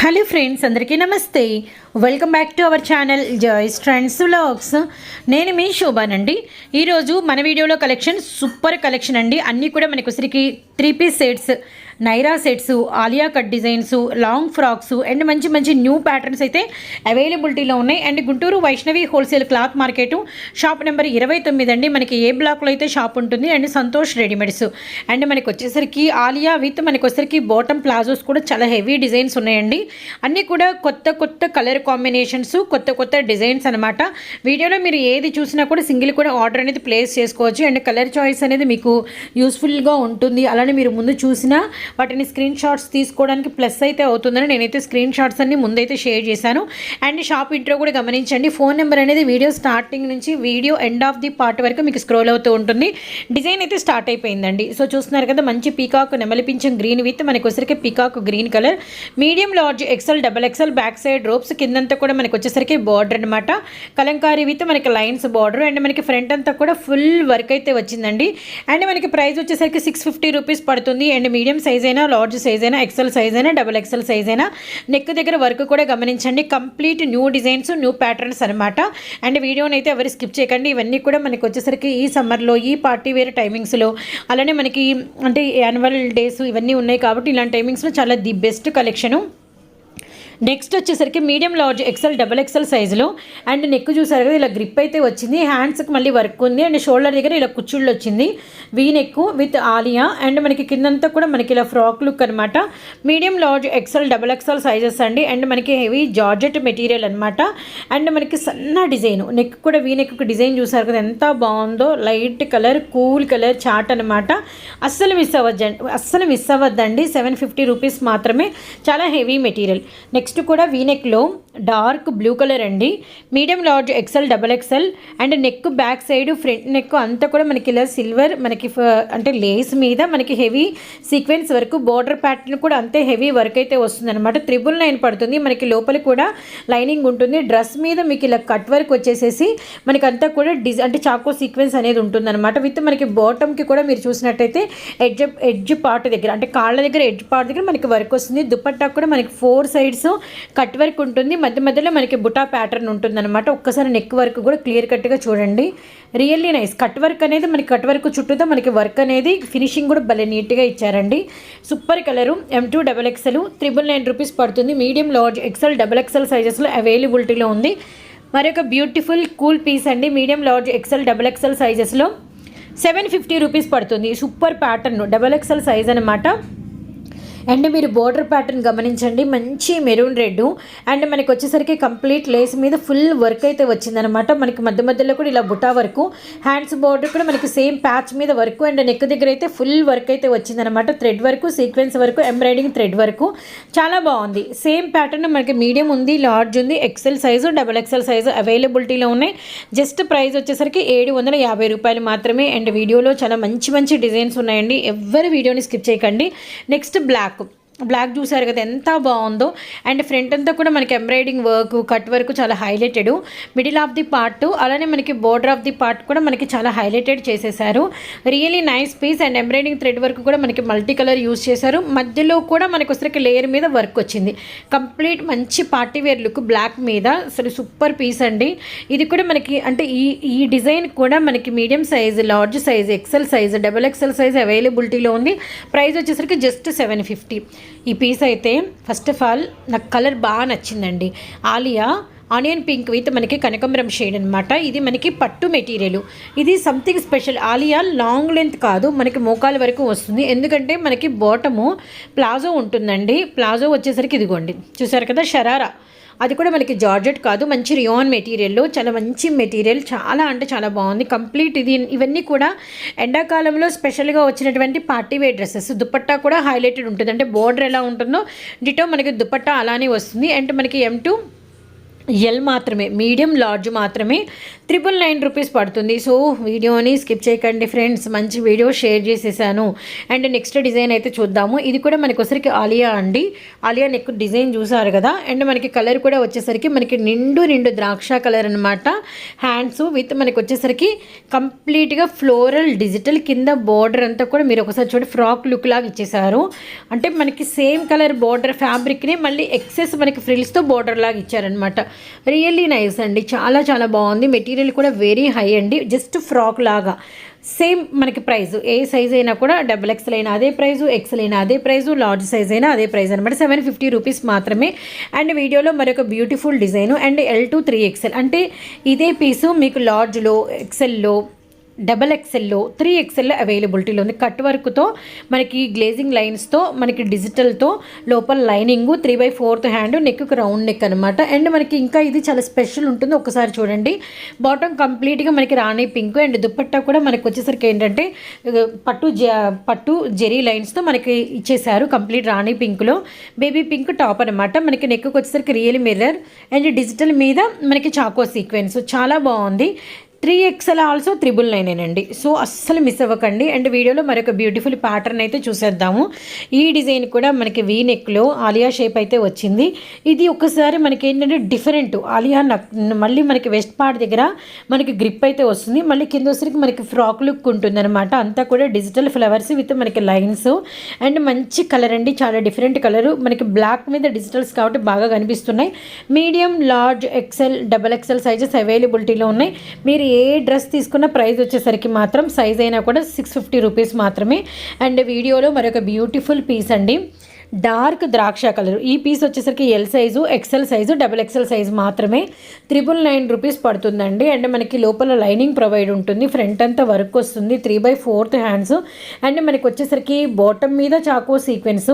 Hello friends అందరికీ నమస్తే. Welcome back to our channel Joys trends vlogs నేను మీ శోభానండి. ఈరోజు మన వీడియోలో కలెక్షన్ సూపర్ కలెక్షన్ అండి. అన్నీ కూడా మనకు ఉసిరికి three piece sets Naira sets Alia cut designs long frocks and మంచి మంచి న్యూ ప్యాటర్న్స్ అయితే అవైలబిలిటీలో ఉన్నాయి. And Guntur Vaishnavi wholesale cloth market shop number ఇరవై తొమ్మిది అండి. మనకి ఏ బ్లాక్లో అయితే షాప్ ఉంటుంది. And Santosh readymades. అండ్ మనకి వచ్చేసరికి ఆలియా విత్ మనకి వచ్చేసరికి బాటమ్ ప్లాజోస్ కూడా చాలా హెవీ డిజైన్స్ ఉన్నాయండి. అన్నీ కూడా కొత్త కొత్త కలర్ కాంబినేషన్స్ కొత్త కొత్త డిజైన్స్ అనమాట వీడియోలో మీరు ఏది చూసినా కూడా సింగిల్ కూడా ఆర్డర్ అనేది ప్లేస్ చేసుకోవచ్చు. అండ్ కలర్ చాయిస్ అనేది మీకు యూస్ఫుల్గా ఉంటుంది. అలా అలానే మీరు ముందు చూసినా వాటిని స్క్రీన్ షాట్స్ తీసుకోవడానికి ప్లస్ అయితే అవుతుందని నేనైతే స్క్రీన్ షాట్స్ అన్ని ముందైతే షేర్ చేశాను. అండ్ షాప్ ఇంట్రో కూడా గమనించండి. ఫోన్ నెంబర్ అనేది వీడియో స్టార్టింగ్ నుంచి video end of the part వరకు మీకు స్క్రోల్ అవుతూ ఉంటుంది. డిజైన్ అయితే స్టార్ట్ అయిపోయిందండి. సో చూస్తున్నారు కదా మంచి పీకాక్ నెమలిపించం గ్రీన్ విత్ మనకి వచ్చేసరికి peacock green colour medium large XL double XL back side ropes కిందంతా కూడా మనకు వచ్చేసరికి బార్డర్ అనమాట కలంకారీ విత్ మనకి లైన్స్ బార్డర్ అండ్ మనకి ఫ్రంట్ అంతా కూడా ఫుల్ వర్క్ అయితే వచ్చిందండి. అండ్ మనకి ప్రైస్ వచ్చేసరికి సిక్స్ ఫిఫ్టీ రూపీస్ పడుతుంది. అండ్ మీడియం సైజ్ అయినా లార్జ్ సైజ్ అయినా ఎక్సెల్ సైజ్ అయినా డబల్ ఎక్సెల్ సైజ్ అయినా నెక్ దగ్గర వర్క్ కూడా గమనించండి. Complete new designs new patterns అనమాట అండ్ వీడియోని అయితే ఎవరు స్కిప్ చేయకండి. ఇవన్నీ కూడా మనకి వచ్చేసరికి ఈ సమ్మర్లో ఈ పార్టీ వేర్ టైమింగ్స్లో అలానే మనకి అంటే యాన్యువల్ డేస్ ఇవన్నీ ఉన్నాయి కాబట్టి ఇలాంటి టైమింగ్స్లో చాలా ది బెస్ట్ కలెక్షను నెక్స్ట్ వచ్చేసరికి medium large XL double XL సైజులో అండ్ నెక్ చూసారు కదా ఇలా గ్రిప్ అయితే వచ్చింది. హ్యాండ్స్కి మళ్ళీ వర్క్ ఉంది. అండ్ షోల్డర్ దగ్గర ఇలా కుచ్చుళ్ళు వచ్చింది. V neck with Alia and మనకి కిందంతా కూడా మనకి ఇలా ఫ్రాక్ లుక్ అనమాట medium large XL double XL sizes అండి. అండ్ మనకి హెవీ జార్జెట్ మెటీరియల్ అనమాట అండ్ మనకి సన్న డిజైన్ నెక్ కూడా వీ నెక్ డిజైన్ చూసారు కదా ఎంత బాగుందో. లైట్ కలర్ కూల్ కలర్ చాట్ అనమాట అస్సలు మిస్ అవ్వద్దండి. అస్సలు మిస్ అవ్వద్దండి. సెవెన్ ఫిఫ్టీ రూపీస్ మాత్రమే. చాలా హెవీ మెటీరియల్ నెక్స్ట్ నెక్స్ట్ కూడా వీనెక్లో డార్క్ బ్లూ కలర్ అండి. Medium large XL double XL and neck back side front neck అంతా కూడా మనకి ఇలా సిల్వర్ మనకి అంటే లేస్ మీద మనకి హెవీ సీక్వెన్స్ వరకు బోర్డర్ ప్యాటర్న్ కూడా అంతే హెవీ వర్క్ అయితే వస్తుంది అనమాట త్రిబుల్ నైన్ పడుతుంది. మనకి లోపల కూడా లైనింగ్ ఉంటుంది. డ్రెస్ మీద మీకు ఇలా కట్ వర్క్ వచ్చేసేసి మనకి అంతా కూడా డిజ్ అంటే చాకో సీక్వెన్స్ అనేది ఉంటుంది అనమాట విత్ మనకి బాటమ్కి కూడా మీరు చూసినట్టయితే ఎడ్జ్ ఎడ్జ్ పార్ట్ దగ్గర అంటే కాళ్ళ దగ్గర ఎడ్జ్ పార్ట్ దగ్గర మనకి వర్క్ వస్తుంది. దుపట్టా కూడా మనకి ఫోర్ సైడ్స్ కట్ వర్క్ ఉంటుంది. మధ్య మధ్యలో మనకి బుటా ప్యాటర్న్ ఉంటుంది అనమాట ఒక్కసారి నెక్ వర్క్ కూడా క్లియర్ కట్గా చూడండి. రియల్లీ నైస్ కట్ వర్క్ అనేది మనకి కట్ వర్క్ చుట్టూతో మనకి వర్క్ అనేది ఫినిషింగ్ కూడా భలే నీట్గా ఇచ్చారండి. Super colour M to double XL triple nine rupees పడుతుంది. Medium large XL double XL సైజెస్లో అవైలబిలిటీలో ఉంది. మరొక బ్యూటిఫుల్ కూల్ పీస్ అండి. Medium large XL double XL సైజెస్లో seven fifty rupees పడుతుంది. Super pattern double XL size అనమాట అండ్ మీరు border pattern గమనించండి. మంచి మెరూన్ రెడ్. అండ్ మనకి వచ్చేసరికి కంప్లీట్ లేస్ మీద ఫుల్ వర్క్ అయితే వచ్చిందనమాట మనకి మధ్య మధ్యలో కూడా ఇలా బుటా వర్క్ హ్యాండ్స్ బోర్డర్ కూడా మనకి సేమ్ ప్యాచ్ మీద వర్క్ అండ్ నెక్ దగ్గర అయితే ఫుల్ వర్క్ అయితే వచ్చిందనమాట thread work sequence work embroidering thread work చాలా బాగుంది. సేమ్ ప్యాటర్న్ మనకి మీడియం ఉంది లార్జ్ ఉంది XL size double XL size అవైలబిలిటీలో ఉన్నాయి. జస్ట్ ప్రైస్ వచ్చేసరికి ఏడు వందల యాభై రూపాయలు మాత్రమే. అండ్ వీడియోలో చాలా మంచి మంచి డిజైన్స్ ఉన్నాయండి. ఎవరి వీడియోని స్కిప్ చేయకండి. నెక్స్ట్ బ్లాక్ బ్లాక్ చూసారు కదా ఎంత బాగుందో. అండ్ ఫ్రంట్ అంతా కూడా మనకి ఎంబ్రాయిడింగ్ వర్క్ కట్ వర్క్ చాలా highlighted. Middle of the part అలానే మనకి బోర్డర్ ఆఫ్ ది పార్ట్ కూడా మనకి చాలా హైలైటెడ్ చేసేసారు. Really nice piece and embroidering thread work కూడా మనకి మల్టీ కలర్ యూస్ చేశారు. మధ్యలో కూడా మనకి వచ్చరికి లేయర్ మీద వర్క్ వచ్చింది. కంప్లీట్ మంచి పార్టీ వేర్ లుక్ బ్లాక్ మీద అసలు సూపర్ పీస్ అండి. ఇది కూడా మనకి అంటే ఈ ఈ డిజైన్ కూడా మనకి medium size large size XL size double XL size అవైలబిలిటీలో ఉంది. ప్రైస్ వచ్చేసరికి జస్ట్ సెవెన్ ఫిఫ్టీ. ఈ పీస్ అయితే ఫస్ట్ ఆఫ్ ఆల్ నాకు కలర్ బాగా నచ్చిందండి. ఆలియా ఆనియన్ పింక్ విత్ మనకి కనకంబరం షేడ్ అనమాట ఇది మనకి పట్టు మెటీరియల్ ఇది something special Alia long length కాదు మనకి మోకాల వరకు వస్తుంది. ఎందుకంటే మనకి బాటము ప్లాజో ఉంటుందండి. ప్లాజో వచ్చేసరికి ఇదిగోండి. చూసారు కదా షరారా. అది కూడా మనకి జార్జెట్ కాదు మంచి రియాన్ మెటీరియల్లో చాలా మంచి మెటీరియల్ చాలా అంటే చాలా బాగుంది. కంప్లీట్ ఇది ఇవన్నీ కూడా ఎండాకాలంలో స్పెషల్గా వచ్చినటువంటి పార్టీ వేర్ డ్రెస్సెస్. దుపట్టా కూడా హైలైటెడ్ ఉంటుంది. అంటే బోర్డర్ ఎలా ఉంటుందో డిటో మనకి దుపట్టా అలానే వస్తుంది. అండ్ మనకి ఎం టూ ఎల్ మాత్రమే మీడియం లార్జ్ మాత్రమే త్రిపుల్ నైన్ రూపీస్ పడుతుంది. సో వీడియోని స్కిప్ చేయకండి ఫ్రెండ్స్ మంచి వీడియో షేర్ చేసేసాను. అండ్ నెక్స్ట్ డిజైన్ అయితే చూద్దాము. ఇది కూడా మనకి వచ్చరికి ఆలియా అండి. ఆలియా నెక్ డిజైన్ చూసారు కదా? అండ్ మనకి కలర్ కూడా వచ్చేసరికి మనకి నిండు నిండు ద్రాక్ష కలర్ అనమాట హ్యాండ్స్ విత్ మనకి వచ్చేసరికి కంప్లీట్గా ఫ్లోరల్ డిజిటల్ కింద బార్డర్ అంతా కూడా మీరు ఒకసారి చూడండి. ఫ్రాక్ లుక్ లాగా ఇచ్చేసారు. అంటే మనకి సేమ్ కలర్ బార్డర్ ఫ్యాబ్రిక్ని మళ్ళీ ఎక్సెస్ మనకి ఫ్రిల్స్తో బార్డర్ లాగా ఇచ్చారనమాట రియల్లీ నైస్ అండి. చాలా చాలా బాగుంది. మెటీరియల్ కూడా వెరీ హై అండి. జస్ట్ ఫ్రాక్ లాగా. సేమ్ మనకి ప్రైస్ ఏ సైజ్ అయినా కూడా డబుల్ ఎక్స్ఎల్ అయినా అదే ప్రైజు ఎక్స్ఎల్ అయినా అదే ప్రైజు లార్జ్ సైజ్ అయినా అదే ప్రైస్ అనమాట సెవెన్ ఫిఫ్టీ రూపీస్ మాత్రమే. అండ్ వీడియోలో మరొక beautiful design and L to three XL అంటే ఇదే పీసు మీకు లార్జ్లో ఎక్సెల్లో డబల్ ఎక్సెల్లో త్రీ ఎక్సెల్లో అవైలబిలిటీలో ఉంది. కట్ వర్క్తో మనకి గ్లేజింగ్ లైన్స్తో మనకి డిజిటల్తో లోపల lining three by fourth hand neck round neck అనమాట అండ్ మనకి ఇంకా ఇది చాలా స్పెషల్ ఉంటుంది. ఒకసారి చూడండి. బాటమ్ కంప్లీట్గా మనకి రాణి పింక్ అండ్ దుప్పట్టా కూడా మనకి వచ్చేసరికి ఏంటంటే పట్టు జ పట్టు జెరీ లైన్స్తో మనకి ఇచ్చేసారు కంప్లీట్ రాణి పింక్లో బేబీ పింక్ టాప్ అనమాట మనకి నెక్కి వచ్చేసరికి రియల్ మిర్రర్ అండ్ డిజిటల్ మీద మనకి చాకో సీక్వెన్స్ చాలా బాగుంది. Three XL also triple nine అండి సో అస్సలు మిస్ అవ్వకండి. అండ్ వీడియోలో మరొక బ్యూటిఫుల్ ప్యాటర్న్ అయితే చూసేద్దాము. ఈ డిజైన్ కూడా మనకి వీ నెక్లో ఆలియా షేప్ అయితే వచ్చింది. ఇది ఒకసారి మనకి ఏంటంటే డిఫరెంట్ ఆలియా నక్ మళ్ళీ మనకి వెస్ట్ పార్ట్ దగ్గర మనకి గ్రిప్ అయితే వస్తుంది. మళ్ళీ కింద వచ్చరికి మనకి ఫ్రాక్ లుక్ ఉంటుంది అనమాట అంతా కూడా డిజిటల్ ఫ్లవర్స్ విత్ మనకి లైన్స్ అండ్ మంచి కలర్ అండి. చాలా డిఫరెంట్ కలర్ మనకి బ్లాక్ మీద డిజిటల్స్ కాబట్టి బాగా కనిపిస్తున్నాయి. Medium large XL double XL sizes అవైలబిలిటీలో ఉన్నాయి. మీరు ఏ డ్రెస్ తీసుకున్న ప్రైస్ వచ్చేసరికి మాత్రం సైజ్ అయినా కూడా సిక్స్ ఫిఫ్టీ రూపీస్ మాత్రమే. అండ్ వీడియోలో మరొక బ్యూటిఫుల్ పీస్ అండి. డార్క్ ద్రాక్ష కలర్ ఈ పీస్ వచ్చేసరికి L size XL size double XL size మాత్రమే త్రిబుల్ నైన్ రూపీస్ పడుతుందండి. అండ్ మనకి లోపల లైనింగ్ ప్రొవైడ్ ఉంటుంది. ఫ్రంట్ అంతా వర్క్ వస్తుంది. Three by fourth hands and మనకి వచ్చేసరికి బాటమ్ మీద చాకో సీక్వెన్స్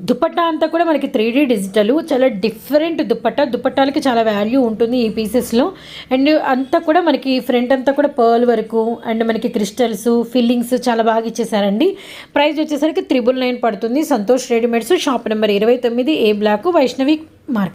దుపట్టా అంతా కూడా మనకి త్రీ డీ డిజిటల్ చాలా డిఫరెంట్ దుపట్టా. దుపట్టాలకి చాలా వాల్యూ ఉంటుంది ఈ పీసెస్లో అండ్ అంతా కూడా మనకి ఫ్రంట్ అంతా కూడా పర్ల్ వరకు అండ్ మనకి క్రిస్టల్స్ ఫిల్లింగ్స్ చాలా బాగా ఇచ్చేసారండి. ప్రైస్ వచ్చేసరికి త్రిబుల్ నైన్ పడుతుంది. సంతోష్ రెడీమేడ్స్ షాప్ నెంబర్ ఇరవై తొమ్మిది ఏ బ్లాక్ వైష్ణవి మార్క్